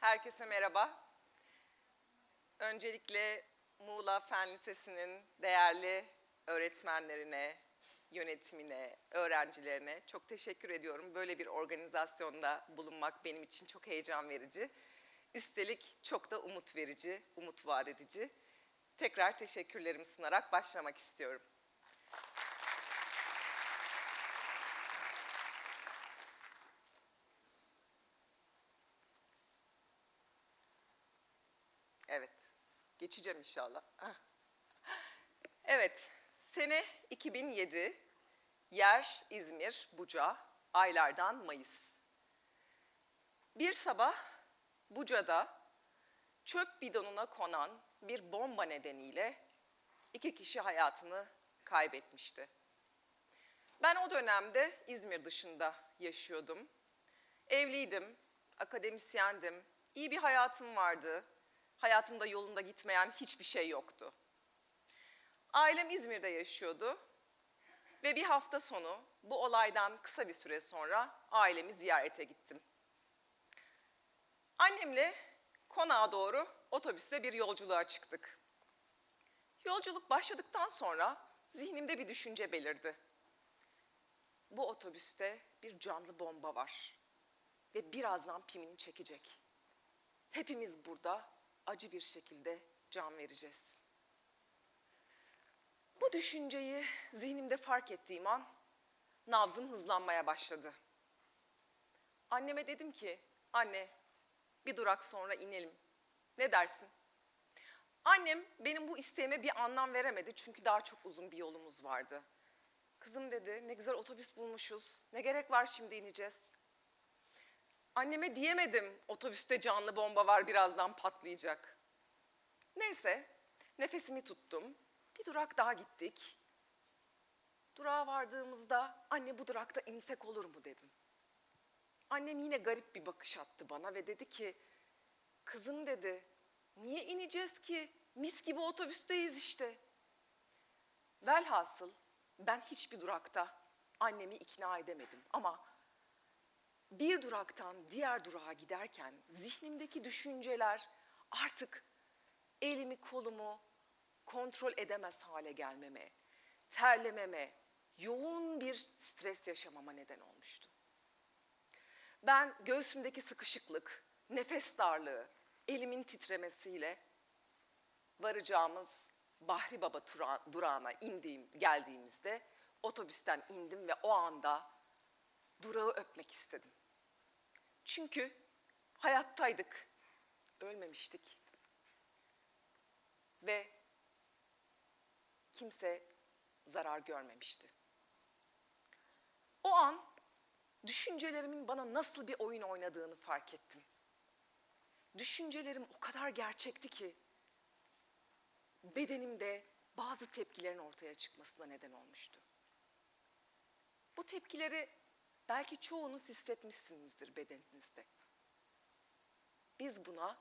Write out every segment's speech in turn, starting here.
Herkese merhaba. Öncelikle Muğla Fen Lisesi'nin değerli öğretmenlerine, yönetimine, öğrencilerine çok teşekkür ediyorum. Böyle bir organizasyonda bulunmak benim için çok heyecan verici. Üstelik çok da umut verici, umut vaat edici. Tekrar teşekkürlerimi sunarak başlamak istiyorum. Evet, geçeceğim inşallah. Evet, sene 2007, yer İzmir, Buca, aylardan Mayıs. Bir sabah Buca'da çöp bidonuna konan bir bomba nedeniyle iki kişi hayatını kaybetmişti. Ben o dönemde İzmir dışında yaşıyordum. Evliydim, akademisyendim, iyi bir hayatım vardı. Hayatımda yolunda gitmeyen hiçbir şey yoktu. Ailem İzmir'de yaşıyordu ve bir hafta sonu bu olaydan kısa bir süre sonra ailemi ziyarete gittim. Annemle konağa doğru otobüsle bir yolculuğa çıktık. Yolculuk başladıktan sonra zihnimde bir düşünce belirdi. Bu otobüste bir canlı bomba var ve birazdan pimini çekecek. Hepimiz burada acı bir şekilde can vereceğiz. Bu düşünceyi zihnimde fark ettiğim an nabzım hızlanmaya başladı. Anneme dedim ki, anne bir durak sonra inelim. Ne dersin? Annem benim bu isteğime bir anlam veremedi çünkü daha çok uzun bir yolumuz vardı. Kızım dedi, ne güzel otobüs bulmuşuz. Ne gerek var şimdi ineceğiz? Anneme diyemedim otobüste canlı bomba var birazdan patlayacak. Neyse nefesimi tuttum. Bir durak daha gittik. Durağa vardığımızda anne bu durakta insek olur mu dedim. Annem yine garip bir bakış attı bana ve dedi ki kızım dedi niye ineceğiz ki mis gibi otobüsteyiz işte. Velhasıl ben hiçbir durakta annemi ikna edemedim ama bir duraktan diğer durağa giderken zihnimdeki düşünceler artık elimi kolumu kontrol edemez hale gelmeme, terlememe, yoğun bir stres yaşamama neden olmuştu. Ben göğsümdeki sıkışıklık, nefes darlığı, elimin titremesiyle varacağımız Bahri Baba durağına indiğim, geldiğimizde otobüsten indim ve o anda durağı öpmek istedim. Çünkü hayattaydık, ölmemiştik. Ve kimse zarar görmemişti. O an düşüncelerimin bana nasıl bir oyun oynadığını fark ettim. Düşüncelerim o kadar gerçekti ki bedenimde bazı tepkilerin ortaya çıkmasına neden olmuştu. Bu tepkileri belki çoğunuz hissetmişsinizdir bedeninizde. Biz buna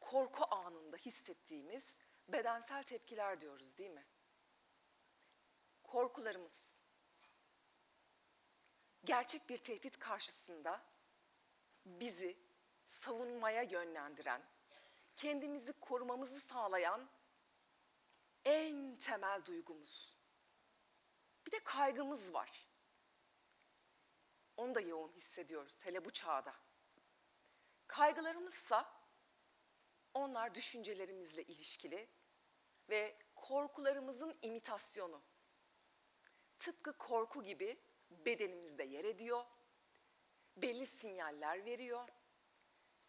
korku anında hissettiğimiz bedensel tepkiler diyoruz değil mi? Korkularımız gerçek bir tehdit karşısında bizi savunmaya yönlendiren, kendimizi korumamızı sağlayan en temel duygumuz. Bir de kaygımız var. Onu da yoğun hissediyoruz hele bu çağda. Kaygılarımızsa onlar düşüncelerimizle ilişkili ve korkularımızın imitasyonu. Tıpkı korku gibi bedenimizde yer ediyor, belli sinyaller veriyor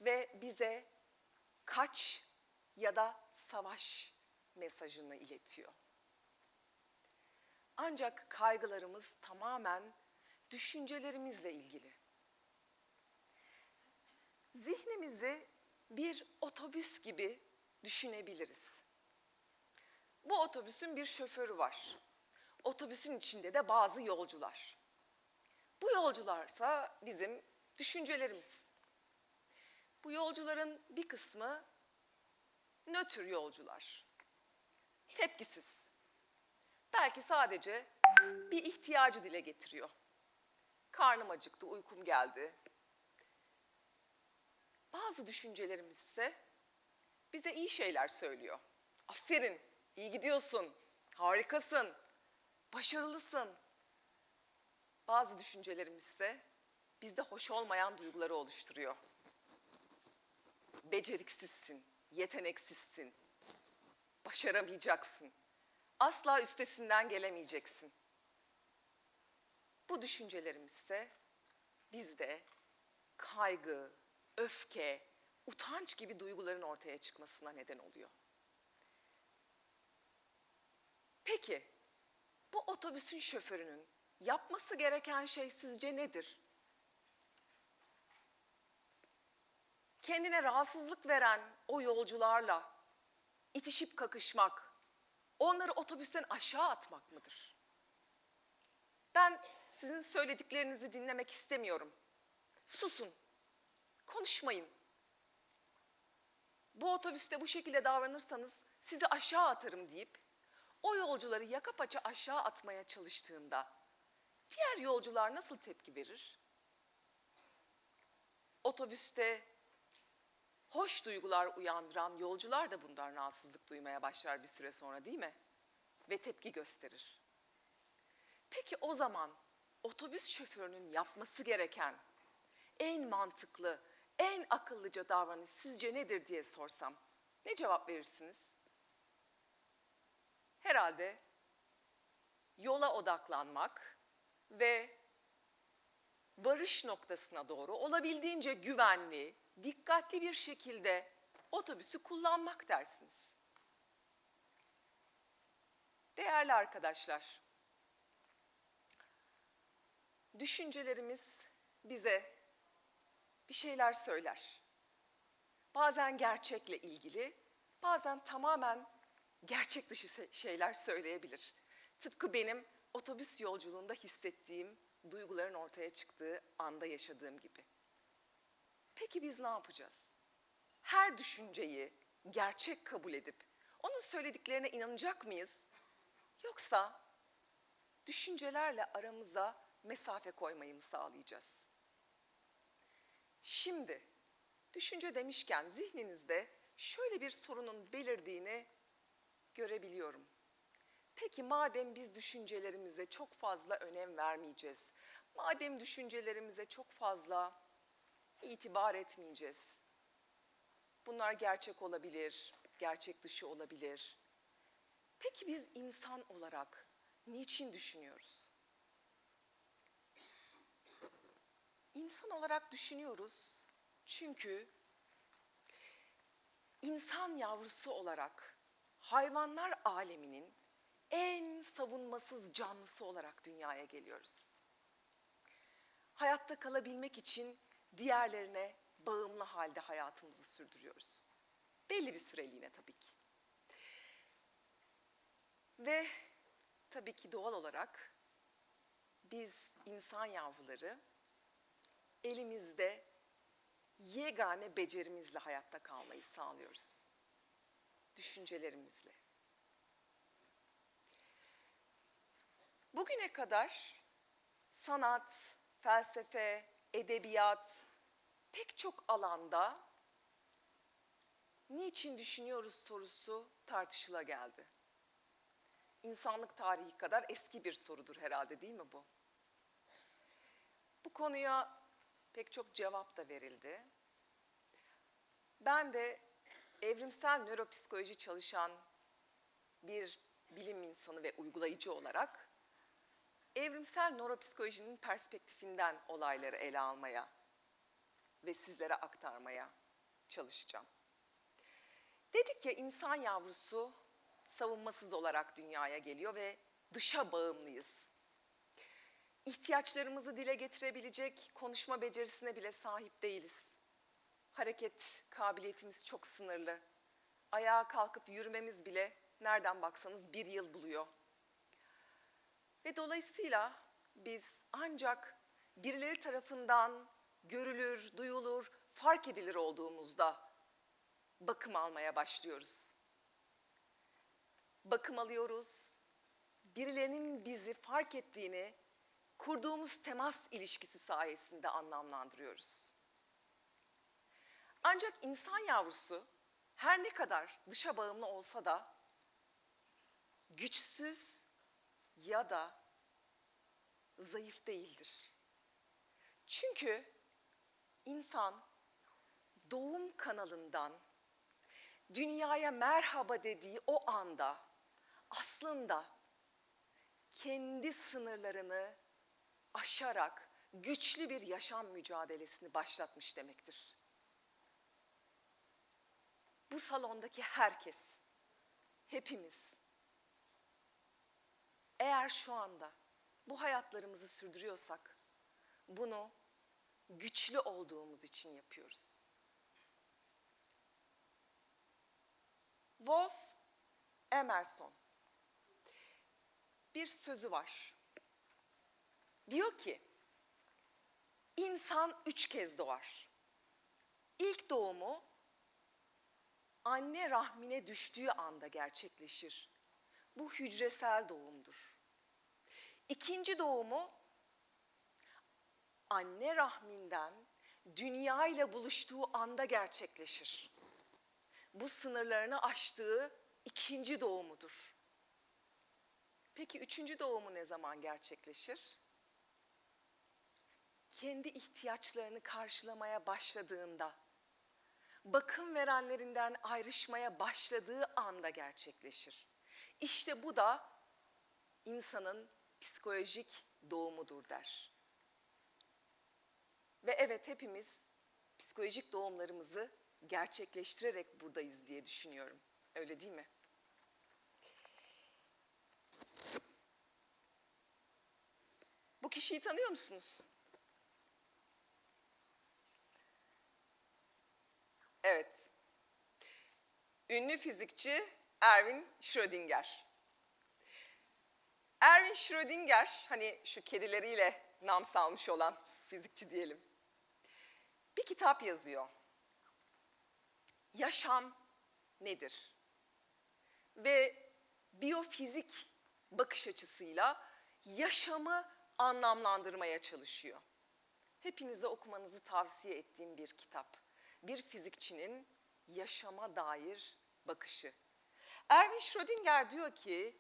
ve bize kaç ya da savaş mesajını iletiyor. Ancak kaygılarımız tamamen düşüncelerimizle ilgili. Zihnimizi bir otobüs gibi düşünebiliriz. Bu otobüsün bir şoförü var. Otobüsün içinde de bazı yolcular. Bu yolcularsa bizim düşüncelerimiz. Bu yolcuların bir kısmı nötr yolcular. Tepkisiz. Belki sadece bir ihtiyacı dile getiriyor. Karnım acıktı, uykum geldi. Bazı düşüncelerimiz ise bize iyi şeyler söylüyor. Aferin, iyi gidiyorsun, harikasın, başarılısın. Bazı düşüncelerimiz ise bizde hoş olmayan duyguları oluşturuyor. Beceriksizsin, yeteneksizsin, başaramayacaksın. Asla üstesinden gelemeyeceksin. Bu düşüncelerimiz ise bizde kaygı, öfke, utanç gibi duyguların ortaya çıkmasına neden oluyor. Peki, bu otobüsün şoförünün yapması gereken şey sizce nedir? Kendine rahatsızlık veren o yolcularla itişip kakışmak, onları otobüsten aşağı atmak mıdır? Ben sizin söylediklerinizi dinlemek istemiyorum. Susun. Konuşmayın. Bu otobüste bu şekilde davranırsanız sizi aşağı atarım deyip o yolcuları yaka paça aşağı atmaya çalıştığında diğer yolcular nasıl tepki verir? Otobüste hoş duygular uyandıran yolcular da bundan rahatsızlık duymaya başlar bir süre sonra değil mi? Ve tepki gösterir. Peki o zaman otobüs şoförünün yapması gereken en mantıklı, en akıllıca davranış sizce nedir diye sorsam ne cevap verirsiniz? Herhalde yola odaklanmak ve varış noktasına doğru olabildiğince güvenli, dikkatli bir şekilde otobüsü kullanmak dersiniz. Değerli arkadaşlar, düşüncelerimiz bize bir şeyler söyler. Bazen gerçekle ilgili, bazen tamamen gerçek dışı şeyler söyleyebilir. Tıpkı benim otobüs yolculuğunda hissettiğim duyguların ortaya çıktığı anda yaşadığım gibi. Peki biz ne yapacağız? Her düşünceyi gerçek kabul edip onun söylediklerine inanacak mıyız? Yoksa düşüncelerle aramıza mesafe koymayı mı sağlayacağız? Şimdi düşünce demişken zihninizde şöyle bir sorunun belirdiğini görebiliyorum. Peki madem biz düşüncelerimize çok fazla önem vermeyeceğiz, madem düşüncelerimize çok fazla itibar etmeyeceğiz. Bunlar gerçek olabilir, gerçek dışı olabilir. Peki biz insan olarak niçin düşünüyoruz? İnsan olarak düşünüyoruz çünkü insan yavrusu olarak hayvanlar aleminin en savunmasız canlısı olarak dünyaya geliyoruz. Hayatta kalabilmek için diğerlerine bağımlı halde hayatımızı sürdürüyoruz. Belli bir süreliğine tabii ki. Ve tabii ki doğal olarak biz insan yavruları elimizde yegane becerimizle hayatta kalmayı sağlıyoruz. Düşüncelerimizle. Bugüne kadar sanat, felsefe, edebiyat pek çok alanda niçin düşünüyoruz sorusu tartışıla geldi. İnsanlık tarihi kadar eski bir sorudur herhalde değil mi bu? Bu konuya pek çok cevap da verildi. Ben de evrimsel nöropsikoloji çalışan bir bilim insanı ve uygulayıcı olarak evrimsel nöropsikolojinin perspektifinden olayları ele almaya ve sizlere aktarmaya çalışacağım. Dedik ya insan yavrusu savunmasız olarak dünyaya geliyor ve dışa bağımlıyız. İhtiyaçlarımızı dile getirebilecek konuşma becerisine bile sahip değiliz. Hareket kabiliyetimiz çok sınırlı. Ayağa kalkıp yürümemiz bile nereden baksanız bir yıl buluyor. Ve dolayısıyla biz ancak birileri tarafından görülür, duyulur, fark edilir olduğumuzda bakım almaya başlıyoruz. Bakım alıyoruz. Birilerinin bizi fark ettiğini kurduğumuz temas ilişkisi sayesinde anlamlandırıyoruz. Ancak insan yavrusu her ne kadar dışa bağımlı olsa da güçsüz ya da zayıf değildir. Çünkü insan doğum kanalından dünyaya merhaba dediği o anda aslında kendi sınırlarını aşarak güçlü bir yaşam mücadelesini başlatmış demektir. Bu salondaki herkes, hepimiz eğer şu anda bu hayatlarımızı sürdürüyorsak bunu güçlü olduğumuz için yapıyoruz. Wolf Emerson bir sözü var. Diyor ki, insan üç kez doğar. İlk doğumu anne rahmine düştüğü anda gerçekleşir. Bu hücresel doğumdur. İkinci doğumu anne rahminden dünya ile buluştuğu anda gerçekleşir. Bu sınırlarını aştığı ikinci doğumudur. Peki üçüncü doğumu ne zaman gerçekleşir? Kendi ihtiyaçlarını karşılamaya başladığında, bakım verenlerinden ayrışmaya başladığı anda gerçekleşir. İşte bu da insanın psikolojik doğumudur der. Ve evet hepimiz psikolojik doğumlarımızı gerçekleştirerek buradayız diye düşünüyorum. Öyle değil mi? Bu kişiyi tanıyor musunuz? Evet. Ünlü fizikçi Erwin Schrödinger. Erwin Schrödinger, hani şu kedileriyle nam salmış olan fizikçi diyelim. Bir kitap yazıyor. Yaşam nedir? Ve biyofizik bakış açısıyla yaşamı anlamlandırmaya çalışıyor. Hepinize okumanızı tavsiye ettiğim bir kitap. Bir fizikçinin yaşama dair bakışı. Erwin Schrödinger diyor ki,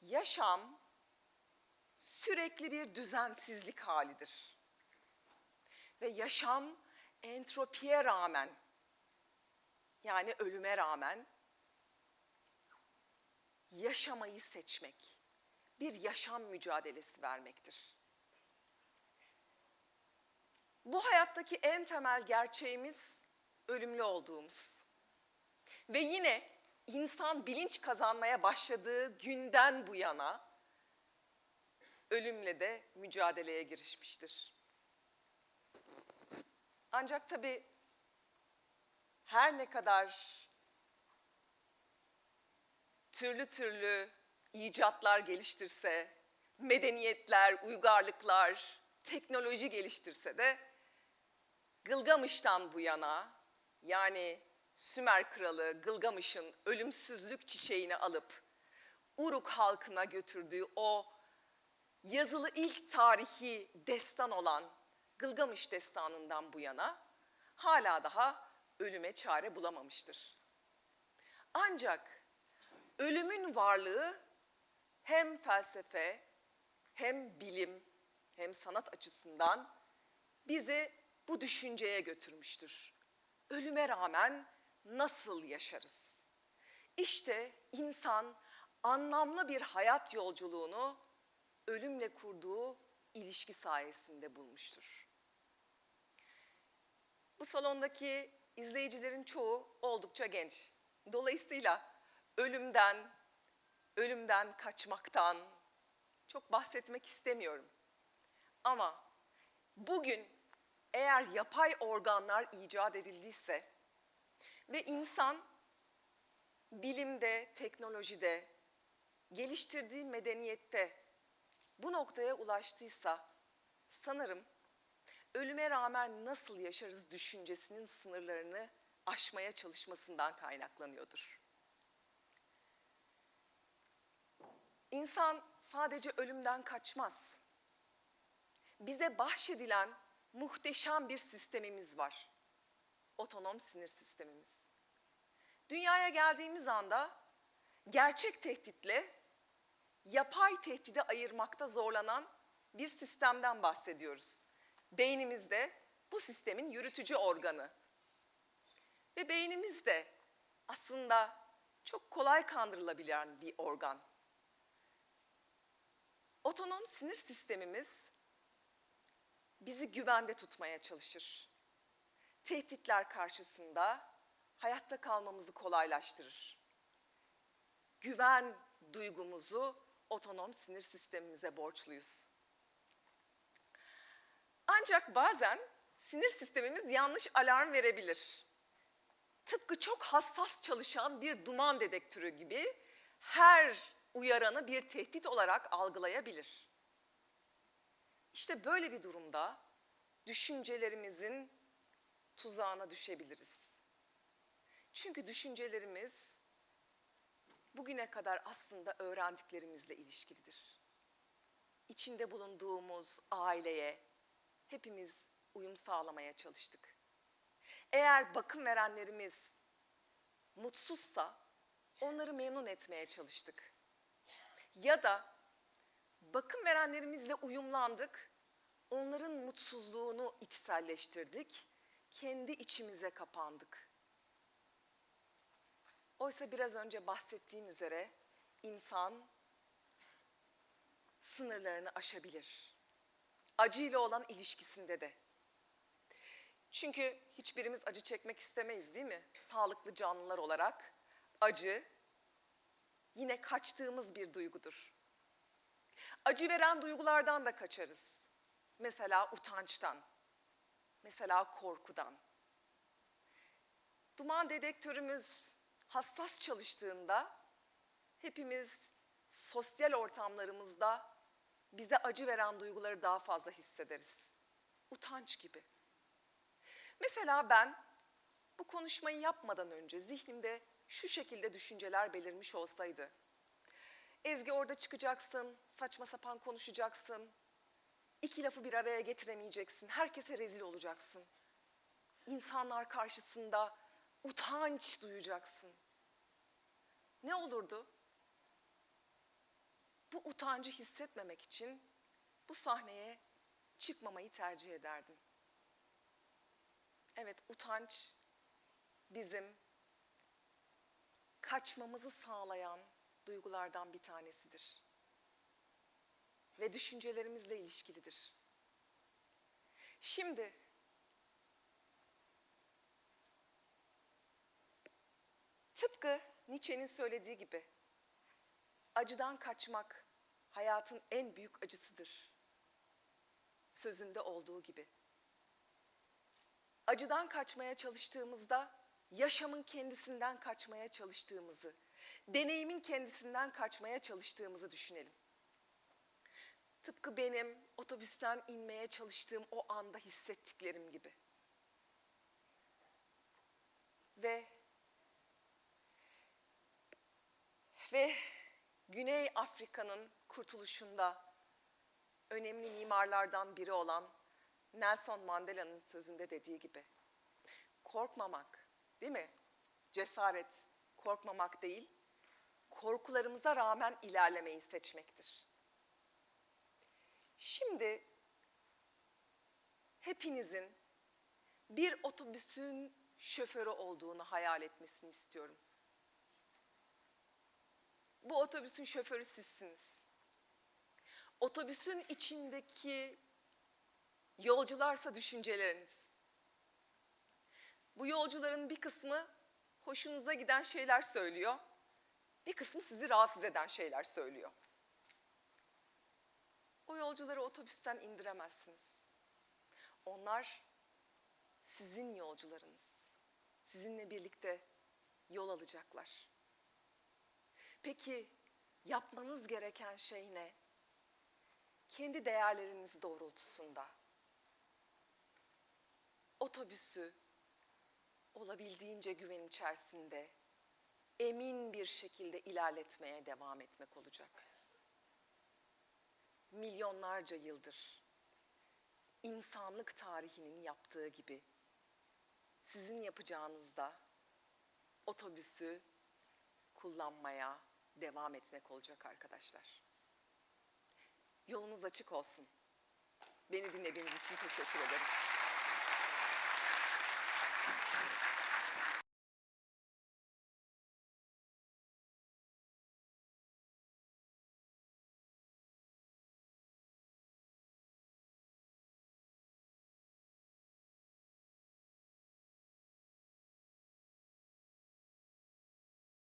yaşam sürekli bir düzensizlik halidir. Ve yaşam entropiye rağmen, yani ölüme rağmen yaşamayı seçmek, bir yaşam mücadelesi vermektir. Bu hayattaki en temel gerçeğimiz ölümlü olduğumuz. Ve yine insan bilinç kazanmaya başladığı günden bu yana ölümle de mücadeleye girişmiştir. Ancak tabii her ne kadar türlü türlü icatlar geliştirse, medeniyetler, uygarlıklar, teknoloji geliştirse de Gılgamış'tan bu yana yani Sümer kralı Gılgamış'ın ölümsüzlük çiçeğini alıp Uruk halkına götürdüğü o yazılı ilk tarihi destan olan Gılgamış destanından bu yana hala daha ölüme çare bulamamıştır. Ancak ölümün varlığı hem felsefe hem bilim hem sanat açısından bizi bu düşünceye götürmüştür. Ölüme rağmen nasıl yaşarız? İşte insan anlamlı bir hayat yolculuğunu ölümle kurduğu ilişki sayesinde bulmuştur. Bu salondaki izleyicilerin çoğu oldukça genç. Dolayısıyla ölümden, ölümden kaçmaktan çok bahsetmek istemiyorum. Ama bugün eğer yapay organlar icat edildiyse ve insan bilimde, teknolojide, geliştirdiği medeniyette bu noktaya ulaştıysa sanırım ölüme rağmen nasıl yaşarız düşüncesinin sınırlarını aşmaya çalışmasından kaynaklanıyordur. İnsan sadece ölümden kaçmaz. Bize bahşedilen muhteşem bir sistemimiz var. otonom sinir sistemimiz. Dünyaya geldiğimiz anda gerçek tehditle yapay tehdidi ayırmakta zorlanan bir sistemden bahsediyoruz. Beynimizde bu sistemin yürütücü organı. Ve beynimiz de aslında çok kolay kandırılabilen bir organ. Otonom sinir sistemimiz bizi güvende tutmaya çalışır. Tehditler karşısında hayatta kalmamızı kolaylaştırır. Güven duygumuzu otonom sinir sistemimize borçluyuz. Ancak bazen sinir sistemimiz yanlış alarm verebilir. Tıpkı çok hassas çalışan bir duman dedektörü gibi her uyaranı bir tehdit olarak algılayabilir. İşte böyle bir durumda düşüncelerimizin tuzağına düşebiliriz. Çünkü düşüncelerimiz bugüne kadar aslında öğrendiklerimizle ilişkilidir. İçinde bulunduğumuz aileye hepimiz uyum sağlamaya çalıştık. Eğer bakım verenlerimiz mutsuzsa onları memnun etmeye çalıştık. Ya da bakım verenlerimizle uyumlandık, onların mutsuzluğunu içselleştirdik, kendi içimize kapandık. Oysa biraz önce bahsettiğim üzere insan sınırlarını aşabilir. Acıyla olan ilişkisinde de. Çünkü hiçbirimiz acı çekmek istemeyiz değil mi? Sağlıklı canlılar olarak acı yine kaçtığımız bir duygudur. Acı veren duygulardan da kaçarız. Mesela utançtan, mesela korkudan. Duman dedektörümüz hassas çalıştığında hepimiz sosyal ortamlarımızda bize acı veren duyguları daha fazla hissederiz. Utanç gibi. Mesela ben bu konuşmayı yapmadan önce zihnimde şu şekilde düşünceler belirmiş olsaydı. Ezgi orada çıkacaksın, saçma sapan konuşacaksın, iki lafı bir araya getiremeyeceksin, herkese rezil olacaksın. İnsanlar karşısında utanç duyacaksın. Ne olurdu? Bu utancı hissetmemek için bu sahneye çıkmamayı tercih ederdim. Evet, utanç bizim kaçmamızı sağlayan duygulardan bir tanesidir. Ve düşüncelerimizle ilişkilidir. Şimdi tıpkı Nietzsche'nin söylediği gibi acıdan kaçmak hayatın en büyük acısıdır. Sözünde olduğu gibi. Acıdan kaçmaya çalıştığımızda yaşamın kendisinden kaçmaya çalıştığımızı, deneyimin kendisinden kaçmaya çalıştığımızı düşünelim. Tıpkı benim otobüsten inmeye çalıştığım o anda hissettiklerim gibi. Ve ve Güney Afrika'nın kurtuluşunda önemli mimarlardan biri olan Nelson Mandela'nın sözünde dediği gibi korkmamak, değil mi? Cesaret, korkmamak değil, korkularımıza rağmen ilerlemeyi seçmektir. Şimdi hepinizin bir otobüsün şoförü olduğunu hayal etmesini istiyorum. Bu otobüsün şoförü sizsiniz. Otobüsün içindeki yolcularsa düşünceleriniz. Bu yolcuların bir kısmı hoşunuza giden şeyler söylüyor. Bir kısmı sizi rahatsız eden şeyler söylüyor. O yolcuları otobüsten indiremezsiniz. Onlar sizin yolcularınız. Sizinle birlikte yol alacaklar. Peki yapmanız gereken şey ne? Kendi değerleriniz doğrultusunda otobüsü olabildiğince güven içerisinde emin bir şekilde ilerletmeye devam etmek olacak. Milyonlarca yıldır insanlık tarihinin yaptığı gibi sizin yapacağınız da otobüsü kullanmaya devam etmek olacak arkadaşlar. Yolunuz açık olsun. Beni dinlediğiniz için teşekkür ederim.